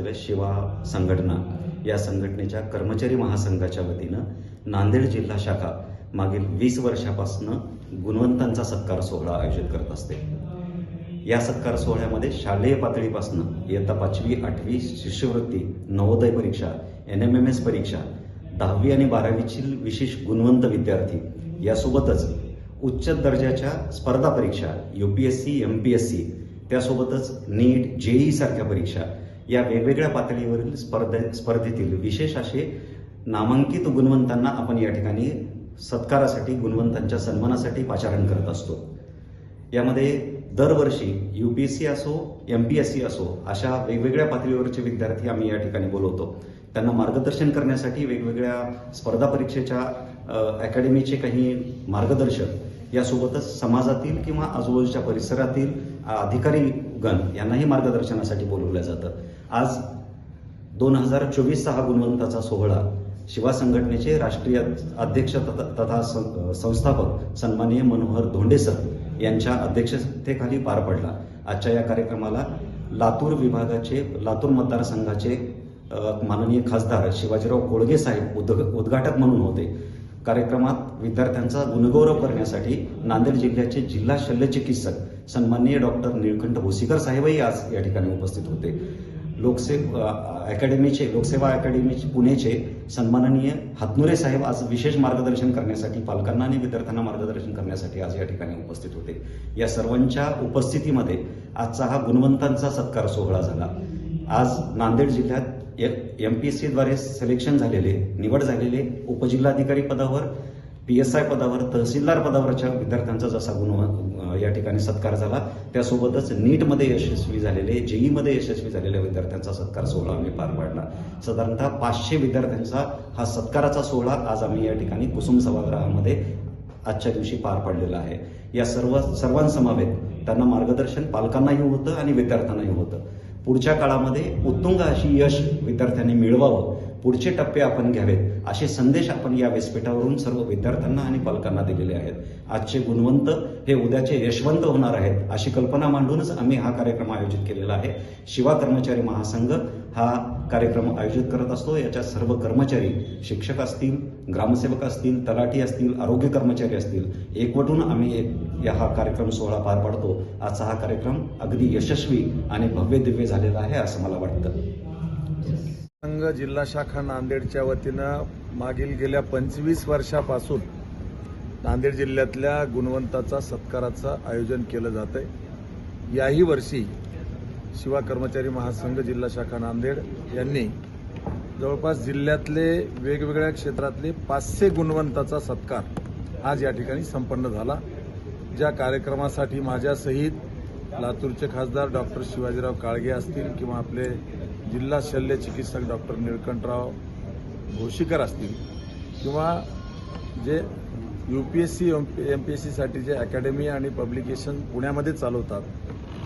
असलेल्या शिवा संघटना या संघटनेच्या कर्मचारी महासंघाच्या वतीनं नांदेड जिल्हा शाखा मागील वीस वर्षापासून गुणवंतांचा सत्कार सोहळा आयोजित करत असते. या सत्कार सोहळ्यामध्ये शालेय पातळीपासून इयत्ता पाचवी आठवी शिष्यवृत्ती नवोदय परीक्षा एन एम एम एस परीक्षा दहावी आणि बारावीतील विशेष गुणवंत विद्यार्थी यासोबतच उच्च दर्जाच्या स्पर्धा परीक्षा U P S C M P S C त्यासोबतच नीट जेई सारख्या परीक्षा या वेगवेगळ्या पातळीवरील स्पर्धे स्पर्धेतील विशेष असे नामांकित गुणवंतांना आपण या ठिकाणी सत्कारासाठी गुणवंतांच्या सन्मानासाठी पाचारण करत असतो. यामध्ये दरवर्षी यू पी एस सी असो एम पी एस सी असो अशा वेगवेगळ्या पातळीवरचे विद्यार्थी आम्ही या ठिकाणी बोलवतो. त्यांना मार्गदर्शन करण्यासाठी वेगवेगळ्या स्पर्धा परीक्षेच्या अकॅडमीचे काही मार्गदर्शक यासोबतच समाजातील किंवा आजूबाजूच्या परिसरातील अधिकारी गण यांनाही मार्गदर्शनासाठी बोलवलं जातं. आज दोन हजार चोवीसचा हा गुणवंताचा सोहळा शिवा संघटनेचे राष्ट्रीय अध्यक्ष तथा तथा सं- संस्थापक सन्माननीय मनोहर धोंडेसर यांच्या अध्यक्षतेखाली पार पडला. आजच्या या कार्यक्रमाला लातूर विभागाचे लातूर मतदारसंघाचे माननीय खासदार शिवाजीराव कोळगे साहेब उद्घ उद्घाटक म्हणून होते. कार्यक्रमात विद्यार्थ्यांचा गुणगौरव करण्यासाठी नांदेड जिल्ह्याचे जिल्हा शल्यचिकित्सक सन्माननीय डॉक्टर निळकंठ भोसीकर साहेबही आज या ठिकाणी उपस्थित होते. लोकसे अकॅडमीचे लोकसेवा अकॅडमी पुणेचे सन्माननीय हातनुरे साहेब आज विशेष मार्गदर्शन करण्यासाठी पालकांना आणि विद्यार्थ्यांना मार्गदर्शन करण्यासाठी आज या ठिकाणी उपस्थित होते. या सर्वांच्या उपस्थितीमध्ये आजचा हा गुणवंतांचा सत्कार सोहळा झाला. आज नांदेड जिल्ह्यात एम पी एस सीद्वारे सिलेक्शन झालेले निवड झालेले उपजिल्हाधिकारी पदावर पी एस आय पदावर तहसीलदार पदावरच्या विद्यार्थ्यांचा जसा गुण या ठिकाणी सत्कार झाला त्यासोबतच नीटमध्ये यशस्वी झालेले जेईमध्ये यशस्वी झालेल्या विद्यार्थ्यांचा सत्कार सोहळा आम्ही पार पाडला. साधारणतः पाचशे विद्यार्थ्यांचा हा सत्काराचा सोहळा आज आम्ही या ठिकाणी कुसुम सभागृहामध्ये आजच्या दिवशी पार पाडलेला आहे. या सर्व सर्वांसमवेत त्यांना मार्गदर्शन पालकांनाही होतं आणि विद्यार्थ्यांनाही होतं. पुढच्या काळामध्ये उत्तुंग अशी यश विद्यार्थ्यांनी मिळवावं. पुढचे टप्पे आपण घ्यावेत असे संदेश आपण या व्यासपीठावरून सर्व विद्यार्थ्यांना आणि पालकांना दिलेले आहेत. आजचे गुणवंत हे उद्याचे यशवंत होणार आहेत अशी कल्पना मांडूनच आम्ही हा कार्यक्रम आयोजित केलेला आहे. शिवा कर्मचारी महासंघ हा कार्यक्रम आयोजित करत असतो. याच्या सर्व कर्मचारी शिक्षक असतील ग्रामसेवक असतील तलाठी असतील आरोग्य कर्मचारी असतील एकवटून आम्ही एक या हा कार्यक्रम सोहळा पार पाडतो. आजचा हा कार्यक्रम अगदी यशस्वी आणि भव्य दिव्य झालेला आहे असं मला वाटतं. संघ जिल्हा शाखा नांदेडच्या वतीनं मागील गेल्या पंचवीस वर्षापासून नांदेड जिल्ह्यातल्या गुणवंताचा सत्काराचं आयोजन केलं जात आहे याही वर्षी शिवा कर्मचारी महासंघ जिल्हा शाखा नांदेड यांनी जवळपास जिल्ह्यातले वेगवेगळ्या क्षेत्रातले पाचशे गुणवंताचा सत्कार आज या ठिकाणी संपन्न झाला. ज्या कार्यक्रमासाठी माझ्यासहित लातूरचे खासदार डॉक्टर शिवाजीराव काळगे असतील किंवा आपले जिल्हा शल्य चिकित्सक डॉक्टर निळकंठराव घोशीकर असतील किंवा जे U P S C M P S सीसाठी जे अकॅडमी आणि पब्लिकेशन पुण्यामध्ये चालवतात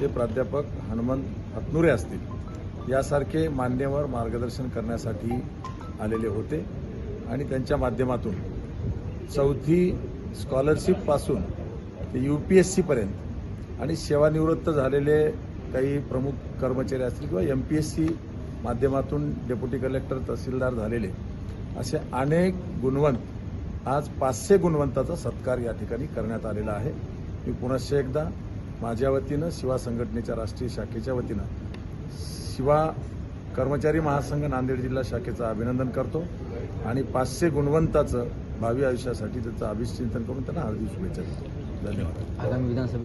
ते प्राध्यापक हनुमंत हतनुरे असतील. यासारखे मान्यवर मार्गदर्शन करण्यासाठी आलेले होते आणि त्यांच्या माध्यमातून चौथी स्कॉलरशिपपासून ते यू पी एस सीपर्यंत आणि सेवानिवृत्त झालेले काही प्रमुख कर्मचारी असतील किंवा एम पी एस सी माध्यमातून डेप्युटी कलेक्टर तहसीलदार झालेले असे अनेक गुणवंत आज पाचशे गुणवंताचा सत्कार या ठिकाणी करण्यात आलेला आहे. मी पुनश्च एकदा माझ्या वतीनं शिवा संघटनेच्या राष्ट्रीय शाखेच्या वतीनं शिवा कर्मचारी महासंघ नांदेड जिल्हा शाखेचं अभिनंदन करतो आणि पाचशे गुणवंताचं भावी आयुष्यासाठी त्याचं अभिचिंतन करून त्यांना हार्दिक शुभेच्छा देतो. धन्यवाद. आगामी विधानसभा